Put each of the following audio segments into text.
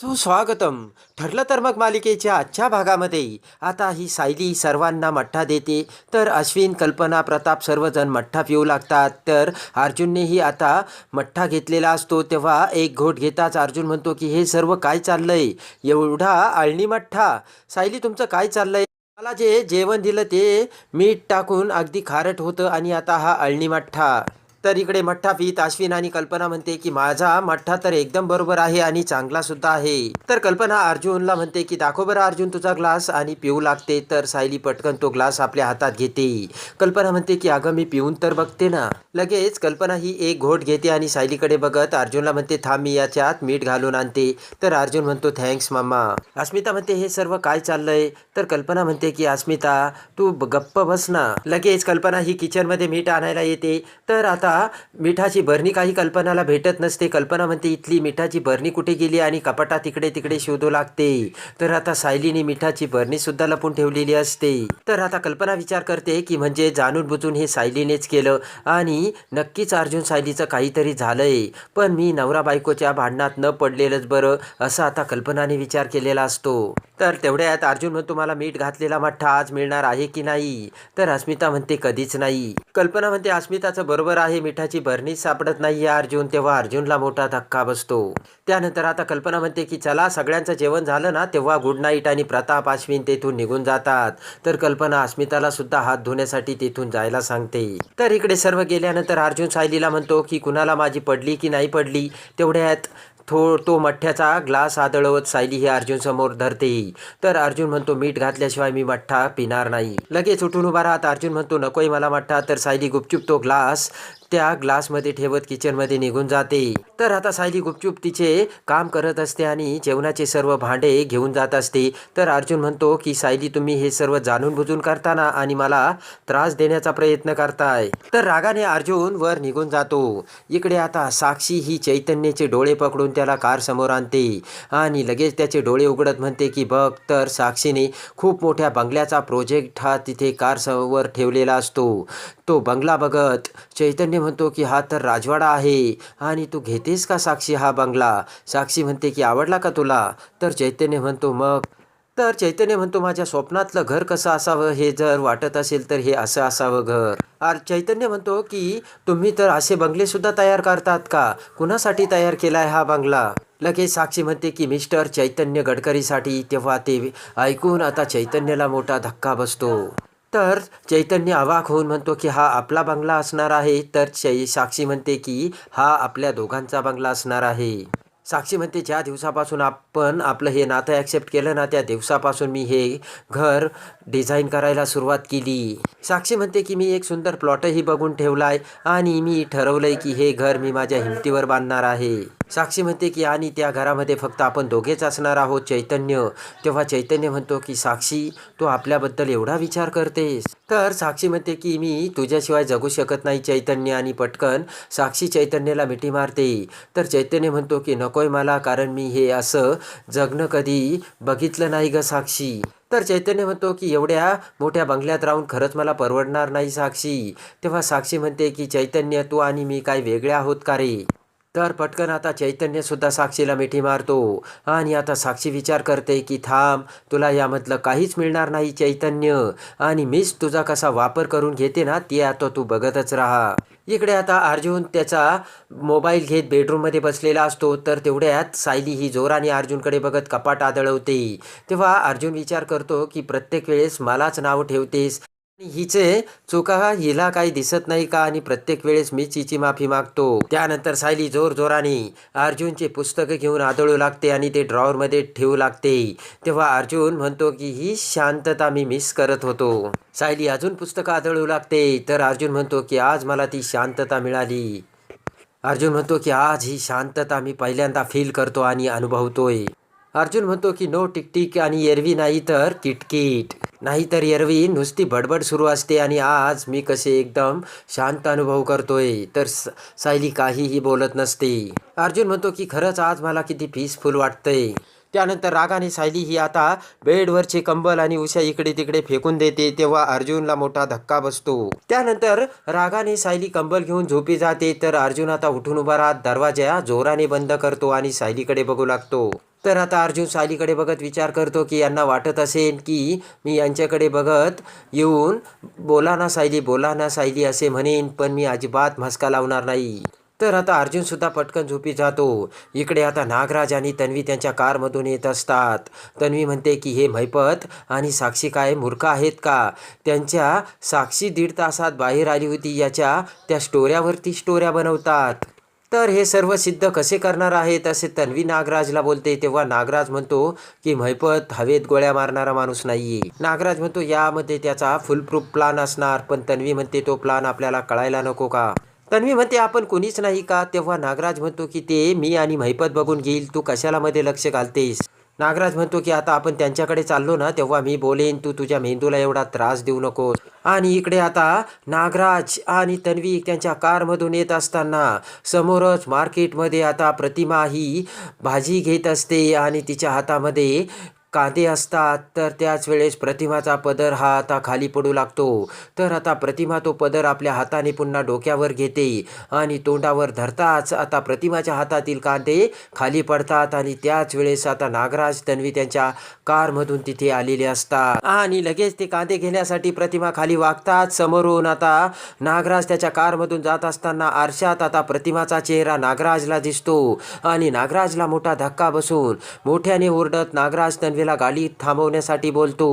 सुस्वागतम. ठरलं तर मग मालिकेच्या आजच्या भागामध्ये. आता ही सायली सर्वांना मठ्ठा देते तर अश्विन कल्पना प्रताप सर्वजण मठ्ठा पिऊ लागतात. तर अर्जुननेही आता मठ्ठा घेतलेला असतो तेव्हा एक घोट घेताच अर्जुन म्हणतो की हे सर्व काय चाललंय? एवढा आळणी मठ्ठा? सायली तुमचं काय चाललंय? मला जे जेवण दिलं ते मीठ टाकून अगदी खारट होतं आणि आता हा अळणी मठ्ठा. तर इकडे मठ्ठा पीत अश्विन आणि कल्पना म्हणते की माझा मठ्ठा तर एकदम बरोबर आहे आणि चांगला सुद्धा आहे. तर कल्पना अर्जुनला म्हणते की दाखव बरं अर्जुन तुझा ग्लास आणि पिऊ लागते तर सायली पटकन तो ग्लास आपल्या हातात घेते. कल्पना म्हणते की अगं मी पिऊन तर बघते ना. लगेच कल्पना ही एक घोट घेते आणि सायलीकडे बघत अर्जुनला म्हणते थांब मी याच्यात मीठ घालून आणते. तर अर्जुन म्हणतो थँक्स मामा. अस्मिता म्हणते हे सर्व काय चाललंय? तर कल्पना म्हणते की अस्मिता तू गप्प बस ना. लगेच कल्पना ही किचनमध्ये मीठ आणायला येते. तर आता मिठाची भरणी काही कल्पनाला भेटत नसते. कल्पना म्हणते इथली मिठाची भरणी कुठे गेली आणि कपाटा तिकडे तिकडे शोधू लागते. तर आता सायलीने मिठाची भरणी सुद्धा लपून ठेवलेली असते. तर आता कल्पना विचार करते की म्हणजे जाणून बुजून हे सायलीनेच केलं. आणि नक्कीच अर्जुन सायलीचं काहीतरी झालंय. पण मी नवरा बायकोच्या भांडणात न पडलेलंच बरं असं आता कल्पनाने विचार केलेला असतो. तर तेवढ्यात अर्जुन म्हणतो मला मीठ घातलेला मठ्ठा आज मिळणार आहे की नाही? तर अस्मिता म्हणते कधीच नाही. कल्पना म्हणते अस्मिताचं बरोबर आहे मिठाची बरणीच सापडत नाही अर्जुन. तेव्हा अर्जुनला मोठा धक्का बसतो. त्यानंतर आता कल्पना म्हणते की चला सगळ्यांचं जेवण झालं ना तेव्हा गुड नाईट आणि प्रताप अश्विन तेथून निघून जातात. तर कल्पना अस्मिताला सुद्धा हात धुण्यासाठी तेथून जायला सांगते. तर इकडे सर्व गेल्यानंतर अर्जुन सायलीला म्हणतो की कुणाला माझी पडली की नाही पडली? तेवढ्यात थो तो मठ्ठ्याचा ग्लास आदळवत सायली हे अर्जुन समोर धरते तर अर्जुन म्हणतो मीठ घातल्याशिवाय मी मठ्ठा पिणार नाही. लगेच उठून उभा राहत अर्जुन म्हणतो नकोय मला मठ्ठा. तर सायली गुपचूप तो ग्लास त्या ग्लासमध्ये ठेवत किचनमध्ये निघून जाते. तर आता सायली गुपचूप तिचे काम करत असते आणि जेवणाचे सर्व भांडे घेऊन जात असते. तर अर्जुन म्हणतो की सायली तुम्ही हे सर्व जाणून बुजून करताना आणि मला त्रास देण्याचा प्रयत्न करताय. तर रागाने अर्जुन वर निघून जातो. इकडे आता साक्षी ही चैतन्याचे डोळे पकडून त्याला कार समोर आणते आणि लगेच त्याचे डोळे उघडत म्हणते की बघ तर साक्षीने खूप मोठ्या बंगल्याचा प्रोजेक्ट हा तिथे कार समोर ठेवलेला असतो. तो बंगला बघत चैतन्य म्हणतो की हा तर राजवाडा आहे आणि तू घेतेस का साक्षी हा बंगला? साक्षी म्हणते की आवडला का तुला? तर चैतन्य म्हणतो मग? तर चैतन्य म्हणतो माझ्या स्वप्नातलं घर कसं असावं? हे जर वाटत असेल तर हे असं असावं घर. आर चैतन्य म्हणतो की तुम्ही तर असे बंगलेसुद्धा तयार करतात का? कुणासाठी तयार केलाय हा बंगला? लगेच साक्षी म्हणते की मिस्टर चैतन्य गडकरीसाठी. तेव्हा ते ऐकून आता चैतन्याला मोठा धक्का बसतो. तर चैतन्य अवाक होऊन म्हणतो की हा आपला बंगला असणार आहे. तर चै साक्षी म्हणते की हा आपल्या दोघांचा बंगला असणार आहे. साक्षी म्हणते ज्या दिवसापासून आपण आपलं हे नातं ॲक्सेप्ट केलं ना त्या दिवसापासून मी हे घर डिझाईन करायला सुरुवात केली. साक्षी म्हणते की मी एक सुंदर प्लॉटही बघून ठेवला आहे आणि मी ठरवलं आहे की हे घर मी माझ्या हिमतीवर बांधणार आहे. साक्षी म्हणते की आणि त्या घरामध्ये फक्त आपण दोघेच असणार आहोत चैतन्य. तेव्हा चैतन्य म्हणतो की साक्षी तू आपल्याबद्दल एवढा विचार करतेस. तर साक्षी म्हणते की मी तुझ्याशिवाय जगू शकत नाही चैतन्य. आणि पटकन साक्षी चैतन्याला मिठी मारते. तर चैतन्य म्हणतो की नकोय मला कारण मी हे असं जगणं कधी बघितलं नाही ग साक्षी. तर चैतन्य म्हणतो की एवढ्या मोठ्या बंगल्यात राहून खरंच मला परवडणार नाही साक्षी. तेव्हा साक्षी म्हणते की चैतन्य तू आणि मी काय वेगळे आहोत का रे? तर पटकन आता चैतन्यसुद्धा साक्षीला मिठी मारतो. आणि आता साक्षी विचार करते की थांब तुला यामधलं काहीच मिळणार नाही चैतन्य. आणि मीच तुझा कसा वापर करून घेते ना ती आता तू बघतच राहा. इकडे आता अर्जुन त्याचा मोबाईल घेत बेडरूममध्ये बसलेला असतो. तर तेवढ्यात सायली ही जोराने अर्जुनकडे बघत कपाट आदळवते. तेव्हा अर्जुन विचार करतो की प्रत्येक वेळेस मलाच नाव ठेवतेस. हिचे चुका हिला काही दिसत नाही का? आणि प्रत्येक वेळेस मीच हिची माफी मागतो. त्यानंतर सायली जोर जोराने अर्जुनचे पुस्तकं घेऊन आदळू लागते आणि ते ड्रॉवरमध्ये ठेवू लागते. तेव्हा अर्जुन म्हणतो की ही शांतता मी मिस करत होतो. सायली अजून पुस्तकं आदळू लागते. तर अर्जुन म्हणतो की आज मला ती शांतता मिळाली. अर्जुन म्हणतो की आज ही शांतता मी पहिल्यांदा फील करतो आणि अनुभवतोय. अर्जुन म्हणतो की नो टिकटिक आणि एरवी नाही तर किटकिट. नाहीतर एरवी नुसती बडबड सुरू असते आणि आज मी कसे एकदम शांत अनुभव करतोय तर स- सायली काहीही बोलत नसते. अर्जुन म्हणतो की खरंच आज मला किती पीसफुल वाटतंय. त्यानंतर रागाने सायली ही आता बेडवरचे कंबल आणि उशा इकडे तिकडे फेकून देते तेव्हा अर्जुनला मोठा धक्का बसतो. त्यानंतर रागाने सायली कंबल घेऊन झोपी जाते तर अर्जुन आता उठून उभा राहत दरवाजा जोराने बंद करतो आणि सायलीकडे बघू लागतो. तर आता अर्जुन सालीकडे बघत विचार करतो की यांना वाटत असेल की मी यांच्याकडे बघत येऊन बोला ना सायली बोला ना सायली असे म्हणेन पण मी अजिबात म्हसका लावणार नाही. तर आता अर्जुनसुद्धा पटकन झोपी जातो. इकडे आता नागराज आणि तन्वी त्यांच्या कारमधून येत असतात. तन्वी म्हणते की हे मैपत आणि साक्षी काय मूर्ख आहेत का? त्यांच्या साक्षी दीड तासात बाहेर आली होती याच्या त्या स्टोऱ्यावरती स्टोऱ्या बनवतात. तर हे सर्व सिद्ध कसे करणार आहेत असे तन्वी नागराजला बोलते. तेव्हा नागराज म्हणतो की मैपत हवेत गोळ्या मारणारा माणूस नाहीये. नागराज म्हणतो यामध्ये त्याचा फुल प्रूफ प्लान असणार. पण तन्वी म्हणते तो प्लान आपल्याला कळायला नको का? तन्वी म्हणते आपण कोणीच नाही का? तेव्हा नागराज म्हणतो की ते मी आणि म्हैपत बघून घेईल. तू कशाला मध्ये लक्ष घालतेस? नागराज म्हणतो की आता आपण त्यांच्याकडे चाललो ना तेव्हा मी बोलेन. तू तुझ्या मेंदूला एवढा त्रास देऊ नकोस. आणि इकडे आता नागराज आणि तन्वी त्यांच्या कारमधून येत असताना समोरच मार्केटमध्ये आता प्रतिमा ही भाजी घेत असते आणि तिच्या हातामध्ये कांदे असतात तर त्याच वेळेस प्रतिमाचा पदर हा आता खाली पडू लागतो. तर आता प्रतिमा तो पदर आपल्या हाताने पुन्हा डोक्यावर घेते आणि तोंडावर धरताच आता प्रतिमाच्या हातातील कांदे खाली पडतात आणि त्याच वेळेस आता नागराज तन्वी त्यांच्या कारमधून तिथे आलेले असतात. आणि लगेच ते कांदे घेण्यासाठी प्रतिमा खाली वागतात. समोरून आता नागराज त्याच्या कारमधून जात असताना आरशात आता प्रतिमाचा चेहरा नागराजला दिसतो. आणि नागराजला मोठा धक्का बसून मोठ्याने ओरडत नागराज तन्वी तन्वीला गाडी थांबवण्यासाठी बोलतो.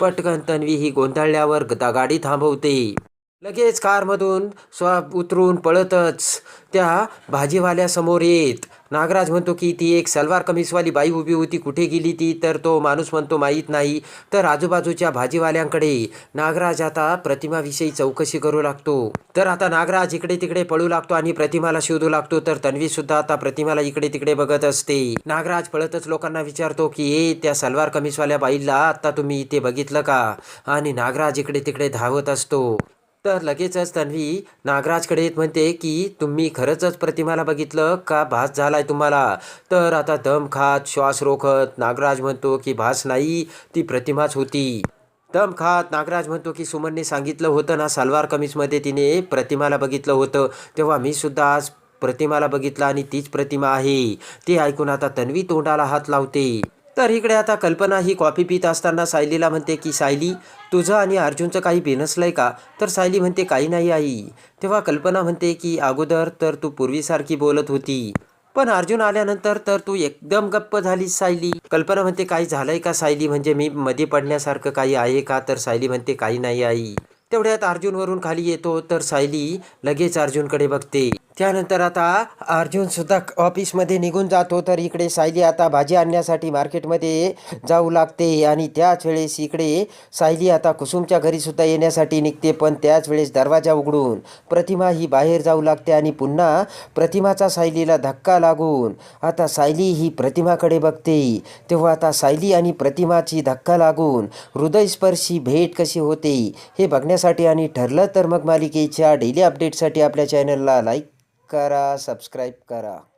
पटकन तन्वी ही गोंधळल्यावर गाडी थांबवते. लगेच कारमधून स्व उतरून पळतच त्या भाजीवाल्यासमोर येत. नागराज म्हणतो की ती एक सलवार कमीजवाली बाई उभी होती कुठे गेली ती? तर तो माणूस म्हणतो माहीत नाही. तर आजूबाजूच्या भाजीवाल्यांकडे नागराज आता प्रतिमाविषयी चौकशी करू लागतो. तर आता नागराज इकडे तिकडे पळू लागतो आणि प्रतिमाला शोधू लागतो. तर तन्वी सुद्धा आता प्रतिमाला इकडे तिकडे बघत असते. नागराज पळतच लोकांना विचारतो की ए त्या सलवार कमीजवाल्या बाईला आता तुम्ही इथे बघितलं का? आणि नागराज इकडे तिकडे धावत असतो. तर लगेचच तन्वी नागराजकडे येत म्हणते की तुम्ही खरंचच प्रतिमाला बघितलं का? भास झालाय तुम्हाला. तर आता दम खात श्वास रोखत नागराज म्हणतो की भास नाही ती प्रतिमाच होती. दम खात नागराज म्हणतो की सुमनने सांगितलं होतं ना सलवार कमीजमध्ये तिने प्रतिमाला बघितलं होतं. तेव्हा मी सुद्धा आज प्रतिमाला बघितलं आणि तीच प्रतिमा आहे. ते ऐकून आता तन्वी तोंडाला हात लावते. तर इकडे आता कल्पना ही कॉफी पित असताना सायलीला म्हणते की सायली तुझं आणि अर्जुनचं काही बिनसलंय का? तर सायली म्हणते काही नाही आई. तेव्हा कल्पना म्हणते की अगोदर तर तू पूर्वीसारखी बोलत होती पण अर्जुन आल्यानंतर तर तू एकदम गप्प झालीस सायली. कल्पना म्हणते काही झालंय का सायली? म्हणजे मी मध्ये पडण्यासारखं काही आहे का? तर सायली म्हणते काही नाही आई. तेवढ्यात अर्जुनवरून खाली येतो तर सायली लगेच अर्जुनकडे बघते. त्यानंतर आता अर्जुनसुद्धा ऑफिसमध्ये निघून जातो तर इकडे सायली आता भाजी आणण्यासाठी मार्केटमध्ये जाऊ लागते आणि त्याच वेळेस इकडे सायली आता कुसुमच्या घरीसुद्धा येण्यासाठी निघते पण त्याच वेळेस दरवाजा उघडून प्रतिमा ही बाहेर जाऊ लागते आणि पुन्हा प्रतिमाचा सायलीला धक्का लागून आता सायली ही प्रतिमाकडे बघते. तेव्हा आता सायली आणि प्रतिमाची धक्का लागून हृदयस्पर्शी भेट कशी होते हे बघण्यासाठी आणि ठरलं तर मग मालिकेच्या डेली अपडेटसाठी आपल्या चॅनलला लाईक करा सबस्क्राईब करा.